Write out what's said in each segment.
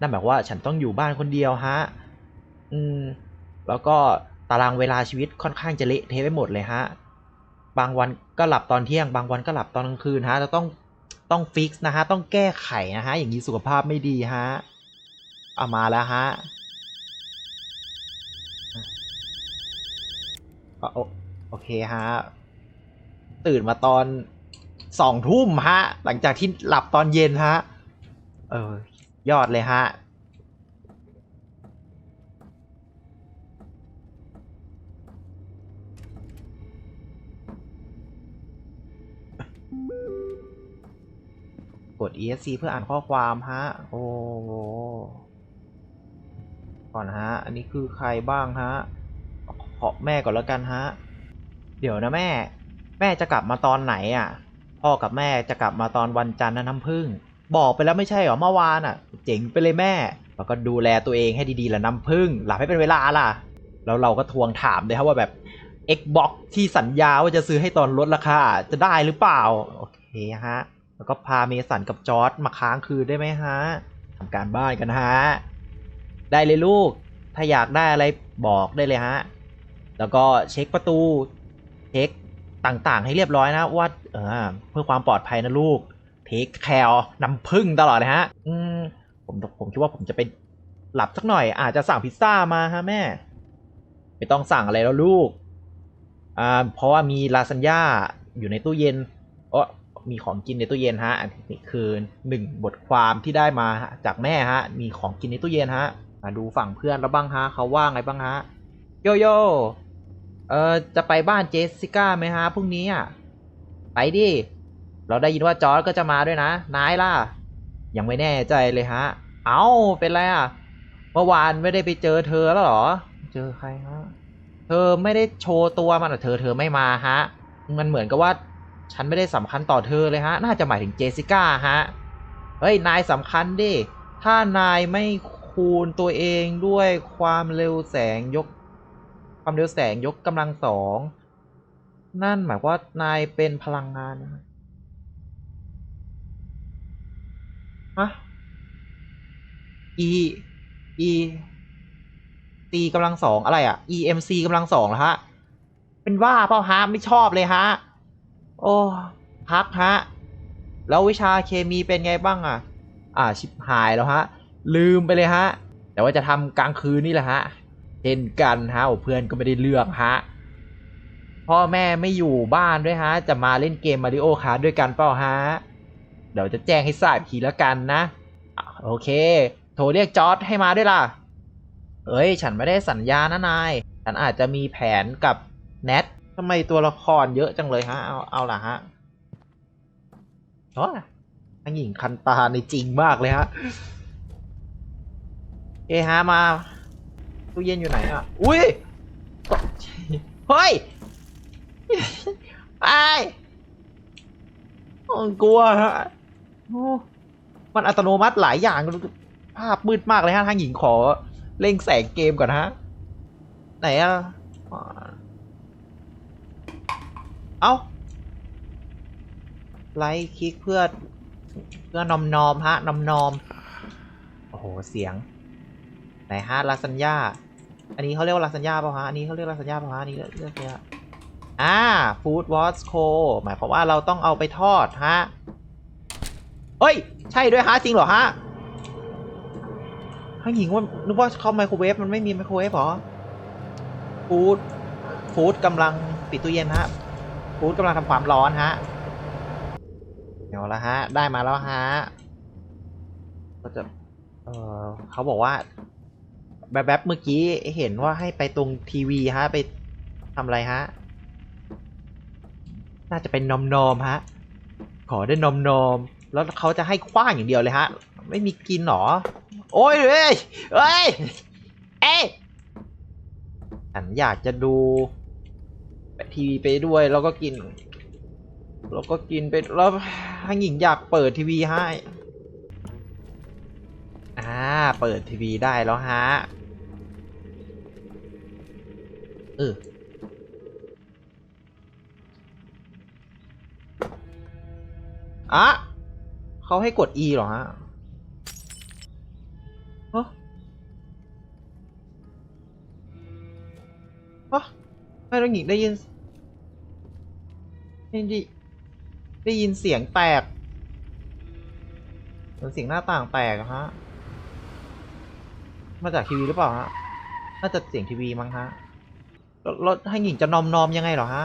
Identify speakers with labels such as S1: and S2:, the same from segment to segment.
S1: นั่นหมายว่าฉันต้องอยู่บ้านคนเดียวฮะ อืม แล้วก็ตารางเวลาชีวิตค่อนข้างจะเละเทะไปหมดเลยฮะ บางวันก็หลับตอนเที่ยง บางวันก็หลับตอนกลางคืนฮะ จะต้องต้องฟิกซ์นะฮะ ต้องแก้ไขนะฮะ อย่างนี้สุขภาพไม่ดีฮะ เอามาแล้วฮะก็โอโอเคฮะ ตื่นมาตอนสองทุ่มฮะ หลังจากที่หลับตอนเย็นฮะ เออ ยอดเลยฮะ กด ESC เพื่ออ่านข้อความฮะ โอ้โหก่อนฮะ อันนี้คือใครบ้างฮะ ขอแม่ก่อนแล้วกันฮะ เดี๋ยวนะแม่ แม่จะกลับมาตอนไหนอะ พ่อกับแม่จะกลับมาตอนวันจันทร์นะน้ำพึ่ง บอกไปแล้วไม่ใช่เหรอเมื่อวานอะ เจ๋งไปเลยแม่ แล้วก็ดูแลตัวเองให้ดีๆละน้ำพึ่ง หลับให้เป็นเวลาล่ะ แล้วเราก็ทวงถามเลยครับว่าแบบ Xbox ที่สัญญาว่าจะซื้อให้ตอนลดราคาจะได้หรือเปล่า โอเคฮะ แล้วก็พาเมสันกับจอร์ดมาค้างคืนได้ไหมฮะทำการบ้านกันฮะ ได้เลยลูก ถ้าอยากได้อะไรบอกได้เลยฮะ แล้วก็เช็คประตู เช็คต่างๆ ให้เรียบร้อยนะว่าเออเพื่อความปลอดภัยนะลูก เทคแคร์นำพึ่งตลอดเลยฮะ อืม ผมผมคิดว่าผมจะไปหลับสักหน่อยอาจจะสั่งพิซซ่ามาฮะแม่ ไม่ต้องสั่งอะไรแล้วลูก อ่า เพราะว่ามีลาซานญ่าอยู่ในตู้เย็นเออมีของกินในตู้เย็นฮะ อันนี้คือหนึ่งบทความที่ได้มาจากแม่ฮะ มีของกินในตู้เย็นฮะมาดูฝั่งเพื่อนแล้วบ้างฮะเขาว่าไงบ้างฮะ โยโย่เออจะไปบ้านเจสสิก้าไหมฮะพรุ่งนี้อะ ไปดิ เราได้ยินว่าจอร์ดก็จะมาด้วยนะ นายล่ะ ยังไม่แน่ใจเลยฮะ เอ้า เป็นไรอะ เมื่อวานไม่ได้ไปเจอเธอแล้วเหรอ เจอใครฮะ เธอไม่ได้โชว์ตัวมันอะเธอเธอไม่มาฮะ มันเหมือนกับว่าฉันไม่ได้สำคัญต่อเธอเลยฮะ น่าจะหมายถึงเจสสิก้าฮะ เฮ้ย นายสำคัญดิ ถ้านายไม่คูณตัวเองด้วยความเร็วแสงยก ความเร็วแสงยกกำลังสอง นั่นหมายว่านายเป็นพลังงานนะ ฮะฮะ e e c กำลังสองอะไรอะ emc กำลังสองเหรอฮะ เป็นว่าเปล่าฮะ ไม่ชอบเลยฮะ โอ้พักฮะ แล้ววิชาเคมีเป็นไงบ้างอะอ่าชิบหายแล้วฮะ ลืมไปเลยฮะ แต่ว่าจะทำกลางคืนนี่แหละฮะเช่นกันฮะเพื่อนก็ไม่ได้เลือกฮะพ่อแม่ไม่อยู่บ้านด้วยฮะ จะมาเล่นเกมมาริโอคาร์ด้วยกันเปล่าฮะ เดี๋ยวจะแจ้งให้ทราบทีแล้วกันนะ โอเค โทรเรียกจอร์ดให้มาด้วยล่ะ เอ้ย ฉันไม่ได้สัญญานะนาย ฉันอาจจะมีแผนกับแนททำไมตัวละครเยอะจังเลยฮะ เอา เอาล่ะฮะโอ้ยอันหญิงคันตาในจริงมากเลยฮะเอฮะมาตู้เย็นอยู่ไหนอะ อุ้ยเฮ้ยไอ้อ้กลัวฮะ โอ้มันอัตโนมัติหลายอย่าง ภาพมืดมากเลยฮะทางหญิงขอเร่งแสงเกมก่อนฮะ ไหนอะเอ้าไลค์คลิกเพื่อเพื่อนอมนอมฮะนอมนอมโอ้โห เสียง ไหนฮะลาซานญ่าอันนี้เขาเรียกว่าลาซานญ่าเปล่าฮะ อันนี้เขาเรียกลาซานญ่าเปล่าฮะ อันนี้เรียกเรียกอะไรฮะอ่าฟู้ดวอชโคหมายความว่าเราต้องเอาไปทอดฮะ เฮ้ย ใช่ด้วยฮะจริงเหรอฮะข้างหญิงว่านึกว่าเขาไมโครเวฟมันไม่มีไมโครเวฟหรอฟู้ดฟู้ดกำลังปิดตู้เย็นฮะฟู้ดกำลังทำความร้อนฮะเดี๋ยวละฮะ ได้มาแล้วฮะก็จะเออเขาบอกว่า แบบแบบเมื่อกี้เห็นว่าให้ไปตรงทีวีฮะ ไปทำอะไรฮะ น่าจะเป็นนอมนอมฮะ ขอได้นอมนอม แล้วเขาจะให้คว้างอย่างเดียวเลยฮะ ไม่มีกินหรอ โอ้ยเอ้ยเอ้ยเอ้ยฉันอยากจะดูทีวีไปด้วยแล้วก็กิน แล้วก็กินไปแล้วทางหญิงอยากเปิดทีวีให้อ่าเปิดทีวีได้แล้วฮะเอออะ เขาให้กด E หรอฮะฮะฮะไม่ต้องหญิงได้ยินได้ยินได้ยินเสียงแตกเหมือนเสียงหน้าต่างแตกฮะ มาจากทีวีหรือเปล่าฮะ น่าจะเสียงทีวีมั้งฮะแล้วให้หญิงจะนอมนอมยังไงหรอฮะ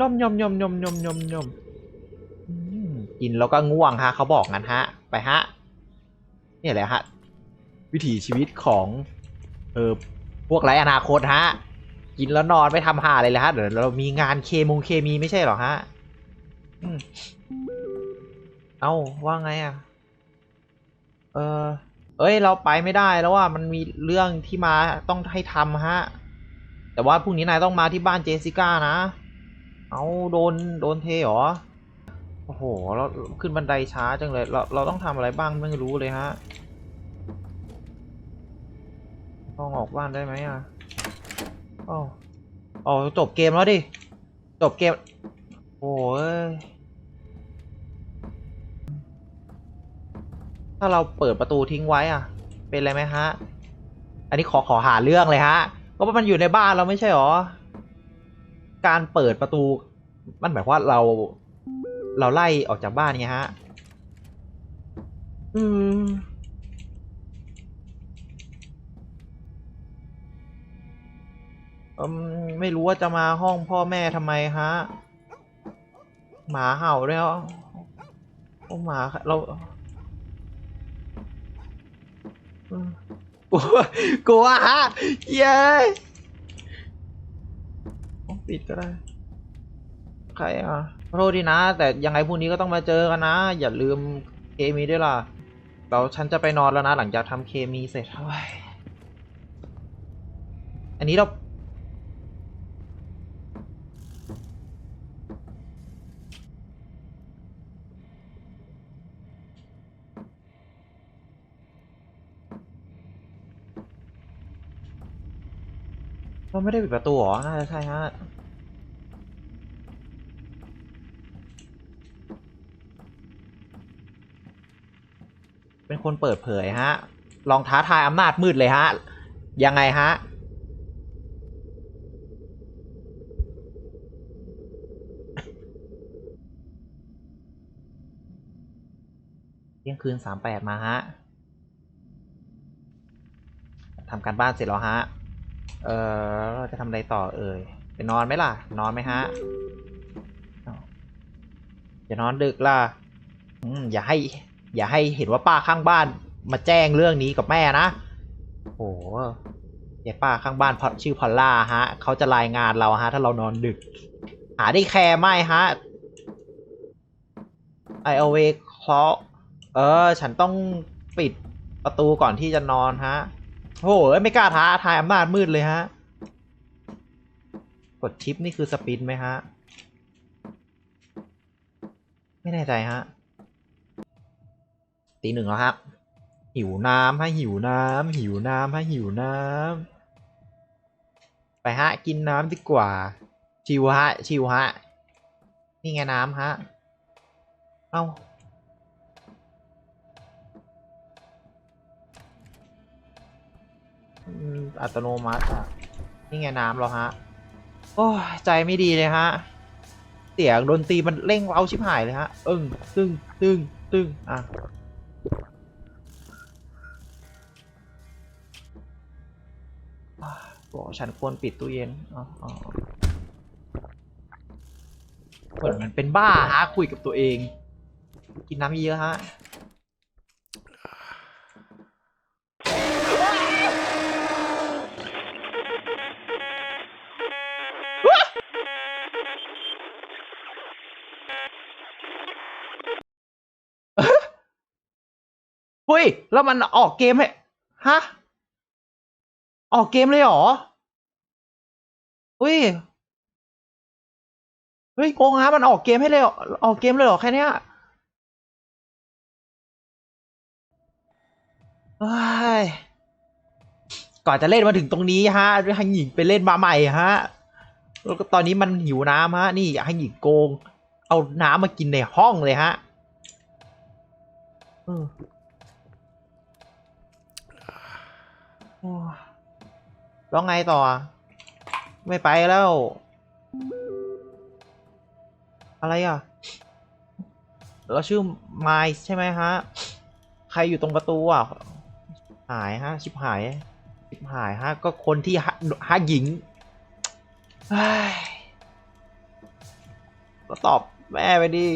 S1: ยำยำยำยำยำยำยำอืมกินแล้วก็ง่วงฮะเขาบอกงั้นฮะ ไปฮะนี่แหละฮะ วิถีชีวิตของ เออพวกไรอนาคตฮะ กินแล้วนอนไม่ทำหาอะไรเลยฮะเดี๋ยวเรามีงานเคมงเคมีไม่ใช่หรอฮะเอ้าว่าไงอะ เออ เอ้ย เราไปไม่ได้แล้วว่ามันมีเรื่องที่มาต้องให้ทำฮะ แต่ว่าพรุ่งนี้นายต้องมาที่บ้านเจสสิก้านะ เอาโดนโดนเทเหรอ โอ้โห เราขึ้นบันไดช้าจังเลย เราเราต้องทำอะไรบ้างไม่รู้เลยฮะ ต้องออกบ้านได้ไหมอะอ๋ออ๋อจบเกมแล้วดิ จบเกม โอ้ยถ้าเราเปิดประตูทิ้งไว้อะ เป็นไรไหมฮะ อันนี้ขอขอหาเรื่องเลยฮะ ก็ว่ามันอยู่ในบ้านเราไม่ใช่หรอ การเปิดประตู มันหมายความว่าเราเราไล่ออกจากบ้านไงฮะ อืมอืมไม่รู้ว่าจะมาห้องพ่อแม่ทำไมฮะ หมาเห่าด้วยเหรอโอ้หมาเรากลัวกลัวฮะ เย้ ปิดก็ได้ใครอะขอโทษทีนะ แต่ยังไงพรุ่งนี้ก็ต้องมาเจอกันนะ อย่าลืมเคมีด้วยล่ะเราฉันจะไปนอนแล้วนะ หลังจากทำเคมีเสร็จเฮ้ยอันนี้เราเราไม่ได้ปิดประตูหรอ น่าจะใช่ฮะ เป็นคนเปิดเผยฮะ ลองท้าทายอำนาจมืดเลยฮะ ยังไงฮะ เที่ยงคืนสามแปดมาฮะทำการบ้านเสร็จแล้วฮะ เออเราจะทำอะไรต่อเอ่ยไปนอนไหมล่ะ นอนไหมฮะอ้าวอย่านอนดึกล่ะอืมอย่าให้ อย่าให้เห็นว่าป้าข้างบ้านมาแจ้งเรื่องนี้กับแม่นะโอ้ยายป้าข้างบ้านชื่อพอลล่าฮะเขาจะรายงานเราฮะ ถ้าเรานอนดึก หาได้แคร์ไหมฮะ I awake clock เออ ฉันต้องปิดประตูก่อนที่จะนอนฮะโอ้โหไม่กล้าท้าทายอำนาจมืดเลยฮะ กดชิปนี่คือสปินไหมฮะ ไม่แน่ใจฮะ ตีหนึ่งแล้วครับ หิวน้ำให้หิวน้ำหิวน้ำให้หิวน้ำไปฮะกินน้ำดีกว่า ชิวฮะชิวฮะนี่ไงน้ำฮะ เอ้าอัตโนมัติอะ นี่ไงน้ำเรอฮะ โอ้ยใจไม่ดีเลยฮะตีสียงดนตรีมันเร่งเร้าชิบหายเลยฮะเอิ้งตึ้งตึ้งตึ้งอะ บอกฉันควรปิดตู้เย็นอ๋อเหมือนมันเป็นบ้าฮะคุยกับตัวเอง กินน้ำเยอะฮะเฮ้ย แล้วมันออกเกมให้ฮะ ออกเกมเลยเหรอเฮ้ย เฮ้ยโกงฮะมันออกเกมให้เลยเหรอออกเกมเลยเหรอแค่เนี้ยก่อนจะเล่นมาถึงตรงนี้ฮะให้หญิงไปเล่นมาใหม่ฮะ แล้วก็ตอนนี้มันหิวน้ำฮะ นี่ให้หญิงโกง เอาน้ำมากินในห้องเลยฮะโอ้ แล้วไงต่อ ไม่ไปแล้ว อะไรอะเราชื่อไมล์ใช่ไหมฮะ ใครอยู่ตรงประตูอะ หายฮะ ชิบหาย ชิบหายฮะ ก็คนที่ฮะหญิงเฮ้ก็ตอบแม่ไปดิ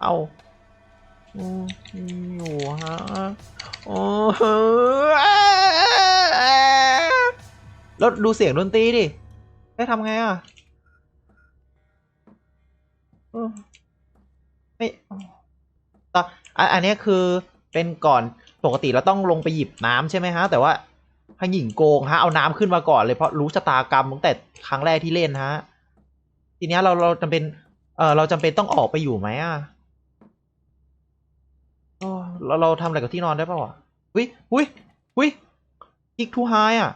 S1: เอาอืมอยู่ฮะ โอ้โห แล้วดูเสียงดนตรีดิ ได้ทำไงอะไม่ตออันอันนี้คือเป็นก่อนปกติเราต้องลงไปหยิบน้ำใช่ไหมฮะ แต่ว่าให้หญิงโกงฮะ เอาน้ำขึ้นมาก่อนเลยเพราะรู้ชะตากรรมตั้งแต่ครั้งแรกที่เล่นฮะ ทีเนี้ยเราเราจำเป็น เออเราจำเป็นต้องออกไปอยู่ไหมอะเราเราทำอะไรกับที่นอนได้ป่าวะวิวิวิอีกทูไฮอะ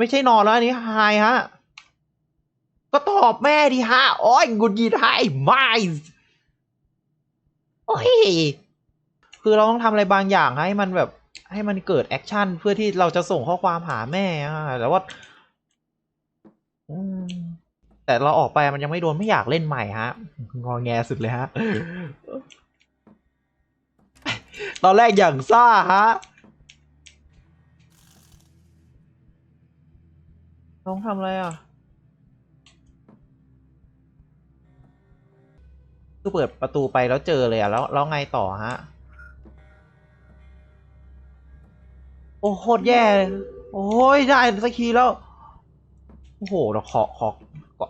S1: ไม่ใช่นอนแล้วอันนี้ไฮฮะ ก็ตอบแม่ดิฮะโอ้ยกุดยีไฮไม่โอ้ยคือเราต้องทำอะไรบางอย่างให้มันแบบ ให้มันเกิดแอคชั่นเพื่อที่เราจะส่งข้อความหาแม่อะแต่ว่าอืมแต่เราออกไปมันยังไม่โดนไม่อยากเล่นใหม่ฮะ งอแงสุดเลยฮะ ตอนแรกอย่างซ่าฮะ น้องทำอะไรอะคือเปิดประตูไปแล้วเจอเลยอะแล้วแล้วไงต่อฮะ โอ้โคตรแย่เลยโอ้ยได้สักทีแล้ว โอ้โหเราขอขอขอ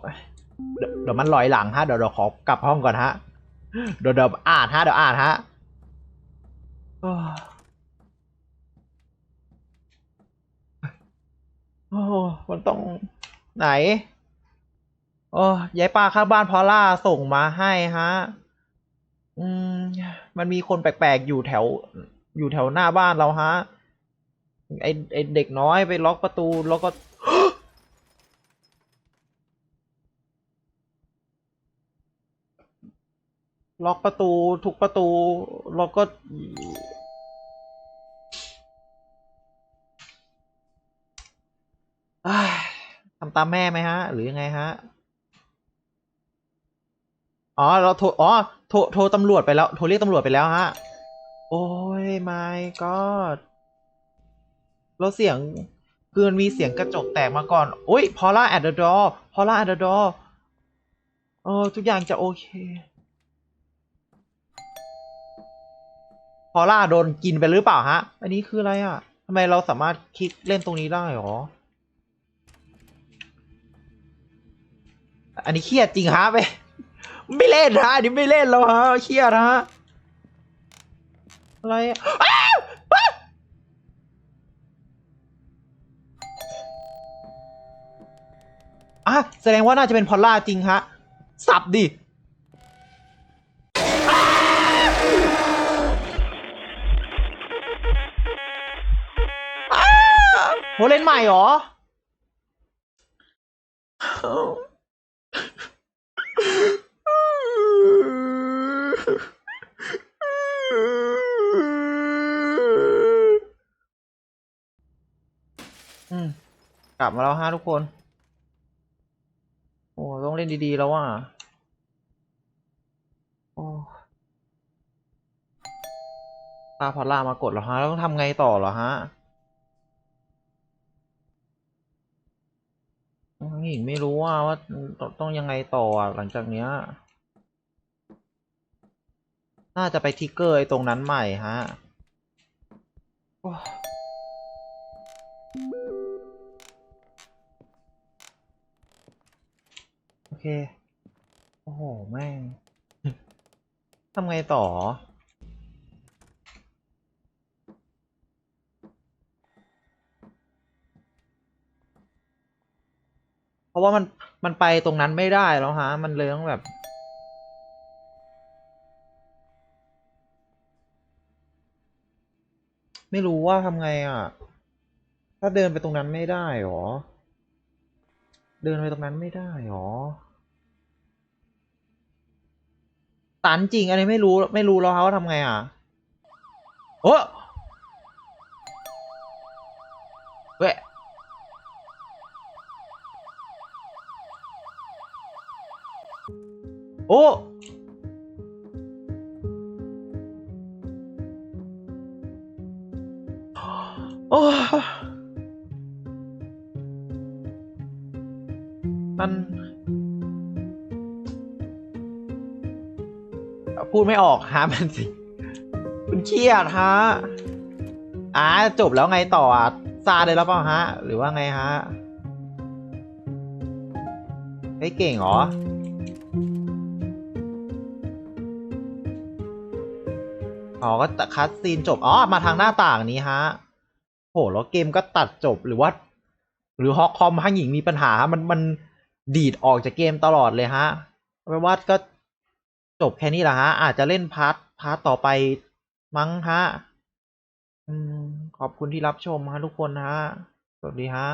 S1: เดี๋ยวเดี๋ยวมันลอยหลังฮะเดี๋ยวเราขอกลับห้องก่อนฮะเดี๋ยวเดี๋ยวอ่านฮะเดี๋ยวอ่านฮะ โอ้มันต้องไหน โอ้ยายป้าข้างบ้านพอลล่าส่งมาให้ฮะ อืม มันมีคนแปลกๆอยู่แถว อยู่แถวหน้าบ้านเราฮะ ไอไอเด็กน้อยไปล็อกประตูแล้วก็ล็อกประตูทุกประตู แล้วก็ อ้ายทำ ตามแม่ไหมฮะ หรือยังไงฮะ อ๋อ เราโทร อ๋อ โทร โทรตำรวจไปแล้ว โทรเรียกตำรวจไปแล้วฮะ โอ้ย my god แล้วเสียงคือมันมีเสียงกระจกแตกมาก่อนโอ้ยพอล่า at the door พอล่า at the door เออทุกอย่างจะโอเค พอล่าโดนกินไปหรือเปล่าฮะ อันนี้คืออะไรอะทำไมเราสามารถคลิกเล่นตรงนี้ได้หรอ อันนี้เครียดจริงฮะไปไม่เล่นฮะอันนี้ไม่เล่นแล้วฮะเครียดฮะอะไรอะอ้าวอะแสดงว่าน่าจะเป็นพอลล่าจริงฮะ สับดิโหเล่นใหม่หรอ กลับมาแล้วฮะทุกคน โอ้ต้องเล่นดี ๆ แล้วว่ะโอ้ตาพอล่ามากดเหรอฮะต้องทำไงต่อเหรอฮะหญิงไม่รู้ว่าว่าต้องยังไงต่อหลังจากเนี้ย น่าจะไปทิกเกอร์ไอ้ตรงนั้นใหม่ฮะ เค โอ้โห แม่ง ทำไงต่อ เพราะว่ามัน มันไปตรงนั้นไม่ได้แล้วฮะ มันเลยต้องแบบไม่รู้ว่าทำไงอะ ถ้าเดินไปตรงนั้นไม่ได้หรอ เดินไปตรงนั้นไม่ได้หรอ ตันจริงอันนี้ไม่รู้ไม่รู้แล้วครับว่าทำไงอะโอ้เว้ยโอ้โอ้ ดไม่ออกฮะมันสิคุณเครียดฮะอ่าจบแล้วไงต่ออะซาเลยแล้วเปล่าฮะ หรือว่าไงฮะเฮ้ยเก่งเหรออ๋อก็คัสซีนจบ อ๋อ มาทางหน้าต่างนี้ฮะ โห แล้วเกมก็ตัดจบหรือว่า หรือฮอกคอมฮังหญิงมีปัญหา มัน มันดีดออกจากเกมตลอดเลยฮะไปนว่าก็ จบแค่นี้แหละฮะ อาจจะเล่นพาร์ทพาร์ทต่อไปมั้งฮะขอบคุณที่รับชมฮะทุกคนฮะ สวัสดีฮะ